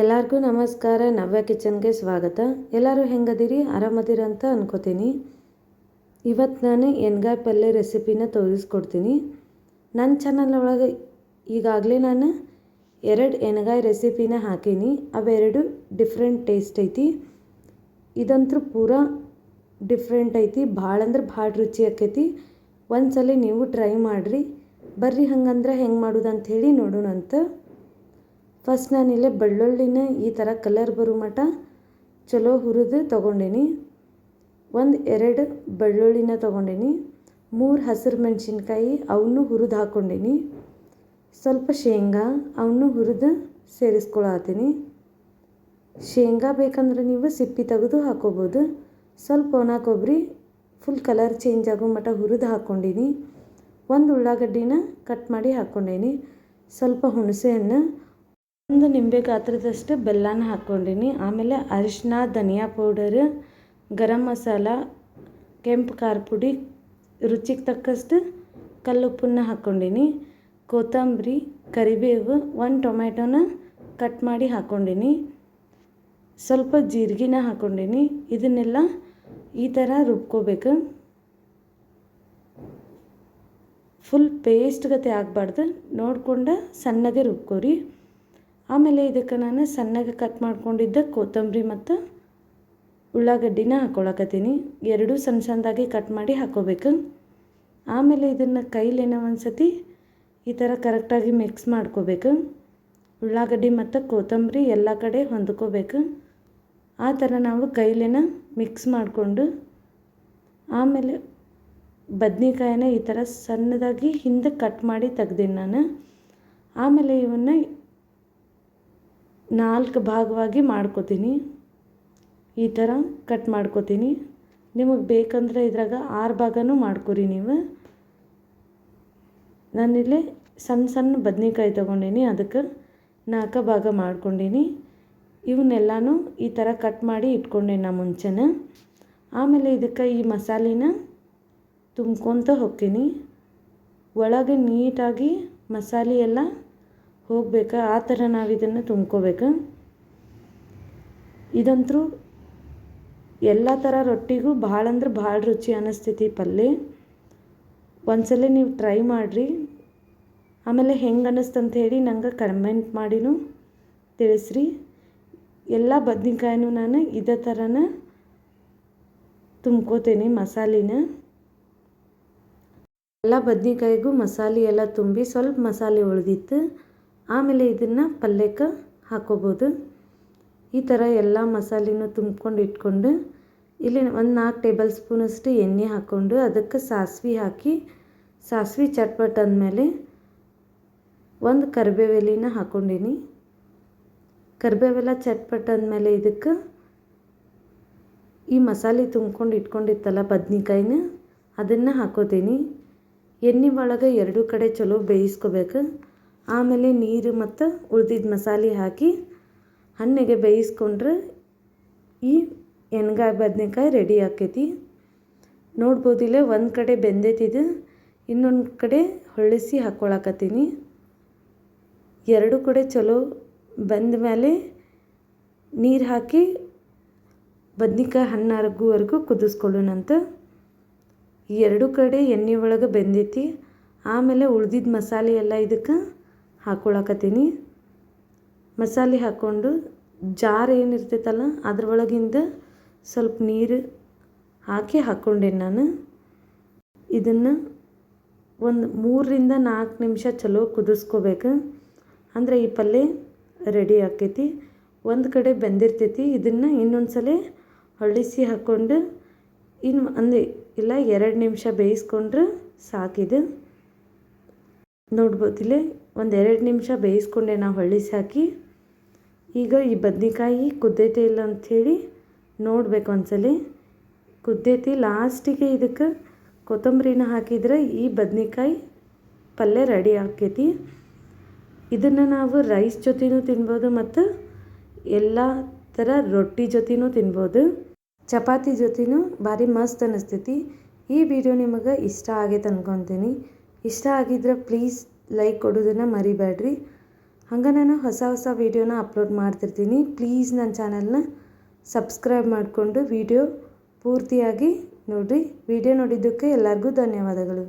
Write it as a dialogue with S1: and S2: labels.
S1: ಎಲ್ಲರಿಗೂ ನಮಸ್ಕಾರ, ನವ್ಯ ಕಿಚನ್ಗೆ ಸ್ವಾಗತ. ಎಲ್ಲರೂ ಹೆಂಗದಿರಿ? ಆರಾಮದಿರ ಅಂತ ಅನ್ಕೋತೀನಿ. ಇವತ್ತು ನಾನು ಎಣ್ಗಾಯಿ ಪಲ್ಯ ರೆಸಿಪಿನ ತೋರಿಸ್ಕೊಡ್ತೀನಿ. ನನ್ನ ಚಾನಲ್ ಒಳಗೆ ಈಗಾಗಲೇ ನಾನು ಎರಡು ಎಣ್ಗಾಯಿ ರೆಸಿಪಿನ ಹಾಕೀನಿ. ಅವೆರಡು ಡಿಫ್ರೆಂಟ್ ಟೇಸ್ಟ್ ಐತಿ. ಇದಂತೂ ಪೂರ ಡಿಫ್ರೆಂಟ್ ಐತಿ. ಭಾಳ ಅಂದ್ರೆ ಭಾಳ ರುಚಿ ಆಕೈತಿ. ಒಂದ್ಸಲ ನೀವು ಟ್ರೈ ಮಾಡಿರಿ. ಬರ್ರಿ ಹಂಗಂದ್ರೆ ಹೆಂಗೆ ಮಾಡೋದು ಹೇಳಿ ನೋಡೋಣ ಅಂತ ಫಸ್ಟ್ ನಾನಿಲ್ಲೇ ಬೆಳ್ಳುಳ್ಳಿನ ಈ ಥರ ಕಲರ್ ಬರೋ ಮಟ್ಟ ಚಲೋ ಹುರಿದು ತೊಗೊಂಡೀನಿ. ಒಂದು ಎರಡು ಬೆಳ್ಳುಳ್ಳಿನ ತೊಗೊಂಡೀನಿ. ಮೂರು ಹಸಿರು ಮೆಣಸಿನ್ಕಾಯಿ ಅವನ್ನೂ ಹುರಿದು ಹಾಕ್ಕೊಂಡೀನಿ ಸ್ವಲ್ಪ ಶೇಂಗಾ ಅವನ್ನೂ ಹುರಿದು ಸೇರಿಸ್ಕೊಳತ್ತೀನಿ ಶೇಂಗಾ ಬೇಕಂದ್ರೆ ನೀವು ಸಿಪ್ಪಿ ತೆಗೆದು ಹಾಕೋಬೋದು. ಸ್ವಲ್ಪ ಒಣ ಕೊಬ್ಬರಿ ಫುಲ್ ಕಲರ್ ಚೇಂಜ್ ಆಗೋ ಮಟ್ಟ ಹುರಿದು ಹಾಕ್ಕೊಂಡೀನಿ ಒಂದು ಉಳ್ಳಾಗಡ್ಡಿನ ಕಟ್ ಮಾಡಿ ಹಾಕ್ಕೊಂಡೀನಿ ಸ್ವಲ್ಪ ಹುಣಸೆ ಹಣ್ಣು ಒಂದು ನಿಂಬೆ ಗಾತ್ರದಷ್ಟು ಬೆಲ್ಲನ ಹಾಕ್ಕೊಂಡಿನಿ. ಆಮೇಲೆ ಅರಿಶಿನ ಧನಿಯಾ ಪೌಡರ್, ಗರಂ ಮಸಾಲ, ಕೆಂಪು ಖಾರ ಪುಡಿ, ರುಚಿಗೆ ತಕ್ಕಷ್ಟು ಕಲ್ಲುಪ್ಪನ್ನ ಹಾಕ್ಕೊಂಡಿನಿ. ಕೊತ್ತಂಬರಿ, ಕರಿಬೇವು, ಒಂದು ಟೊಮೆಟೊನ ಕಟ್ ಮಾಡಿ ಹಾಕ್ಕೊಂಡಿನಿ. ಸ್ವಲ್ಪ ಜೀರಿಗೆನ ಹಾಕ್ಕೊಂಡಿನಿ. ಇದನ್ನೆಲ್ಲ ಈ ಥರ ರುಬ್ಕೋಬೇಕು. ಫುಲ್ ಪೇಸ್ಟ್ ಗತೆ ಆಗಬಾರ್ದು. ನೋಡಿಕೊಂಡು ಸಣ್ಣಗೆ ರುಬ್ಕೋರಿ. ಆಮೇಲೆ ಇದಕ್ಕೆ ನಾನು ಸಣ್ಣಗೆ ಕಟ್ ಮಾಡ್ಕೊಂಡಿದ್ದ ಕೊತ್ತಂಬರಿ ಮತ್ತು ಉಳ್ಳಾಗಡ್ಡಿನ ಹಾಕ್ಕೊಳಕತ್ತೀನಿ ಎರಡೂ ಸಣ್ಣ ಸಣ್ಣದಾಗಿ ಕಟ್ ಮಾಡಿ ಹಾಕ್ಕೋಬೇಕು ಆಮೇಲೆ ಇದನ್ನು ಕೈಲೇನೋ ಒಂದು ಸತಿ ಈ ಥರ ಕರೆಕ್ಟಾಗಿ ಮಿಕ್ಸ್ ಮಾಡ್ಕೋಬೇಕು. ಉಳ್ಳಾಗಡ್ಡಿ ಮತ್ತು ಕೊತ್ತಂಬರಿ ಎಲ್ಲ ಕಡೆ ಹೊಂದ್ಕೋಬೇಕು. ಆ ಥರ ನಾವು ಕೈಲೇನ ಮಿಕ್ಸ್ ಮಾಡಿಕೊಂಡು ಆಮೇಲೆ ಬದ್ನಿಕಾಯಿನ ಈ ಥರ ಸಣ್ಣದಾಗಿ ಹಿಂದೆ ಕಟ್ ಮಾಡಿ ತೆಗ್ದೀನಿ ನಾನು. ಆಮೇಲೆ ಇವನ್ನ ನಾಲ್ಕು ಭಾಗವಾಗಿ ಮಾಡ್ಕೋತೀನಿ. ಈ ಥರ ಕಟ್ ಮಾಡ್ಕೋತೀನಿ. ನಿಮಗೆ ಬೇಕಂದರೆ ಇದ್ರಾಗ ಆರು ಭಾಗನೂ ಮಾಡ್ಕೊರಿ ನೀವು. ನಾನಿಲ್ಲಿ ಸಣ್ಣ ಸಣ್ಣ ಬದ್ನಿಕಾಯಿ ತೊಗೊಂಡೀನಿ, ಅದಕ್ಕೆ ನಾಲ್ಕು ಭಾಗ ಮಾಡ್ಕೊಂಡೀನಿ. ಇವನ್ನೆಲ್ಲನೂ ಈ ಥರ ಕಟ್ ಮಾಡಿ ಇಟ್ಕೊಂಡೆ ನಾ ಮುಂಚೆನೇ. ಆಮೇಲೆ ಇದಕ್ಕೆ ಈ ಮಸಾಲೆನ ತುಂಬ್ಕೊತ ಹೋಗ್ತೀನಿ. ಒಳಗೆ ನೀಟಾಗಿ ಮಸಾಲೆ ಎಲ್ಲ ಹೋಗ್ಬೇಕು? ಆ ಥರ ನಾವು ಇದನ್ನು ತುಂಬ್ಕೋಬೇಕು? ಇದಂತೂ ಎಲ್ಲ ಥರ ರೊಟ್ಟಿಗೂ ಭಾಳ ಅಂದ್ರೆ ಭಾಳ ರುಚಿ ಅನ್ನಿಸ್ತೈತಿ ಪಲ್ಯ ಒಂದ್ಸಲ ನೀವು ಟ್ರೈ ಮಾಡಿರಿ. ಆಮೇಲೆ ಹೆಂಗೆ ಅನ್ನಿಸ್ತಂತ ಹೇಳಿ ನಂಗೆ ಕಮೆಂಟ್ ಮಾಡಿನೂ ತಿಳಿಸ್ರಿ. ಎಲ್ಲ ಬದ್ನಿಕಾಯಿನೂ ನಾನು ಇದೇ ಥರನ ತುಂಬ್ಕೋತೀನಿ ಮಸಾಲಿನ. ಎಲ್ಲ ಬದ್ನಿಕಾಯಿಗೂ ಮಸಾಲೆ ಎಲ್ಲ ತುಂಬಿ ಸ್ವಲ್ಪ ಮಸಾಲೆ ಉಳಿದಿತ್ತು. ಆಮೇಲೆ ಇದನ್ನು ಪಲ್ಯಕ್ಕೆ ಹಾಕ್ಕೋಬೋದು ಈ ಥರ ಎಲ್ಲ ಮಸಾಲೆನೂ ತುಂಬ್ಕೊಂಡು ಇಟ್ಕೊಂಡು ಇಲ್ಲಿ ಒಂದು ನಾಲ್ಕು ಟೇಬಲ್ ಸ್ಪೂನಷ್ಟು ಎಣ್ಣೆ ಹಾಕ್ಕೊಂಡು ಅದಕ್ಕೆ ಸಾಸಿವೆ ಹಾಕಿ, ಸಾಸಿವೆ ಚಟ್ಪಟ್ ಅಂದಮೇಲೆ ಒಂದು ಕರಿಬೇವೆಲಿನ ಹಾಕ್ಕೊಂಡೀನಿ ಕರಿಬೇವೆಲ್ಲ ಚಟ್ಪಟ್ ಅಂದಮೇಲೆ ಇದಕ್ಕೆ ಈ ಮಸಾಲೆ ತುಂಬ್ಕೊಂಡು ಇಟ್ಕೊಂಡಿತ್ತಲ್ಲ ಬದ್ನಿಕಾಯಿನ, ಅದನ್ನು ಹಾಕೋತೀನಿ. ಎಣ್ಣೆ ಒಳಗೆ ಎರಡೂ ಕಡೆ ಚಲೋ ಬೇಯಿಸ್ಕೋಬೇಕು. ಆಮೇಲೆ ನೀರು ಮತ್ತು ಉಳ್ದಿದ್ದ ಮಸಾಲೆ ಹಾಕಿ ಹಣ್ಣಿಗೆ ಬೇಯಿಸ್ಕೊಂಡ್ರೆ ಈ ಎಣ್ಗಾಯಿ ಬದನೆಕಾಯಿ ರೆಡಿ ಆಕೈತಿ. ನೋಡ್ಬೋದಿಲ್ಲ ಒಂದು ಕಡೆ ಬೆಂದೈತಿದು, ಇನ್ನೊಂದು ಕಡೆ ಹೊಳಿಸಿ ಹಾಕ್ಕೊಳಕತ್ತೀನಿ ಎರಡು ಕಡೆ ಚಲೋ ಬಂದ ಮೇಲೆ ನೀರು ಹಾಕಿ ಬದ್ನಿಕಾಯಿ ಹಣ್ಣು ಕುದಿಸ್ಕೊಳ್ಳೋಣಂತ. ಎರಡು ಕಡೆ ಎಣ್ಣೆ ಒಳಗೆ ಬೆಂದೈತಿ, ಆಮೇಲೆ ಉಳ್ದಿದ್ದ ಮಸಾಲೆ ಎಲ್ಲ ಇದಕ್ಕೆ ಹಾಕ್ಕೊಳಕತ್ತೀನಿ ಮಸಾಲೆ ಹಾಕ್ಕೊಂಡು ಜಾರ್ ಏನಿರ್ತೈತಲ್ಲ, ಅದ್ರೊಳಗಿಂದ ಸ್ವಲ್ಪ ನೀರು ಹಾಕಿ ಹಾಕ್ಕೊಂಡೇನಿ ನಾನು. ಇದನ್ನು ಒಂದು ಮೂರರಿಂದ ನಾಲ್ಕು ನಿಮಿಷ ಚಲೋ ಕುದಿಸ್ಕೋಬೇಕು. ಅಂದರೆ ಈ ಪಲ್ಯ ರೆಡಿ ಆಕೈತಿ. ಒಂದು ಕಡೆ ಬೆಂದಿರ್ತೈತಿ. ಇದನ್ನು ಇನ್ನೊಂದು ಸಲ ಹೊಳಿಸಿ ಹಾಕ್ಕೊಂಡು ಇನ್ನು ಅಂದರೆ ಇಲ್ಲ, ಎರಡು ನಿಮಿಷ ಬೇಯಿಸ್ಕೊಂಡ್ರೆ ಸಾಕಿದು. ನೋಡ್ಬೋದಿಲ್ಲ? ಒಂದು ಎರಡು ನಿಮಿಷ ಬೇಯಿಸ್ಕೊಂಡೆ ನಾವು ಹೊಳ್ಳಿಸಿ ಸಾಕಿ. ಈಗ ಈ ಬದ್ನಿಕಾಯಿ ಕುದ್ದೈತೆ ಇಲ್ಲ ಅಂಥೇಳಿ ನೋಡಬೇಕು ಒಂದ್ಸಲ. ಕುದ್ದೈತಿ ಲಾಸ್ಟಿಗೆ ಇದಕ್ಕೆ ಕೊತ್ತಂಬರಿನ ಹಾಕಿದ್ರೆ ಈ ಬದ್ನಿಕಾಯಿ ಪಲ್ಯ ರೆಡಿ ಆಕೈತಿ ಇದನ್ನು ನಾವು ರೈಸ್ ಜೊತೆನೂ ತಿನ್ಬೋದು ಮತ್ತು ಎಲ್ಲ ಥರ ರೊಟ್ಟಿ ಜೊತೆನೂ ತಿನ್ಬೋದು. ಚಪಾತಿ ಜೊತೆನೂ ಭಾರಿ ಮಸ್ತ್ ಅನ್ನಿಸ್ತೈತಿ. ಈ ವಿಡಿಯೋ ನಿಮಗೆ ಇಷ್ಟ ಆಗೈತೆ ಅನ್ಕೊತೀನಿ. ಇಷ್ಟ ಆಗಿದ್ರೆ ಪ್ಲೀಸ್ ಲೈಕ್ ಕೊಡೋದನ್ನು ಮರಿಬೇಡ್ರಿ. ಹಂಗೆ ನಾನು ಹೊಸ ಹೊಸ ವೀಡಿಯೋನ ಅಪ್ಲೋಡ್ ಮಾಡ್ತಿರ್ತೀನಿ. ಪ್ಲೀಸ್ ನನ್ನ ಚಾನಲ್ನ ಸಬ್ಸ್ಕ್ರೈಬ್ ಮಾಡಿಕೊಂಡು ವೀಡಿಯೋ ಪೂರ್ತಿಯಾಗಿ ನೋಡಿರಿ. ವಿಡಿಯೋ ನೋಡಿದ್ದಕ್ಕೆ ಎಲ್ಲರಿಗೂ ಧನ್ಯವಾದಗಳು.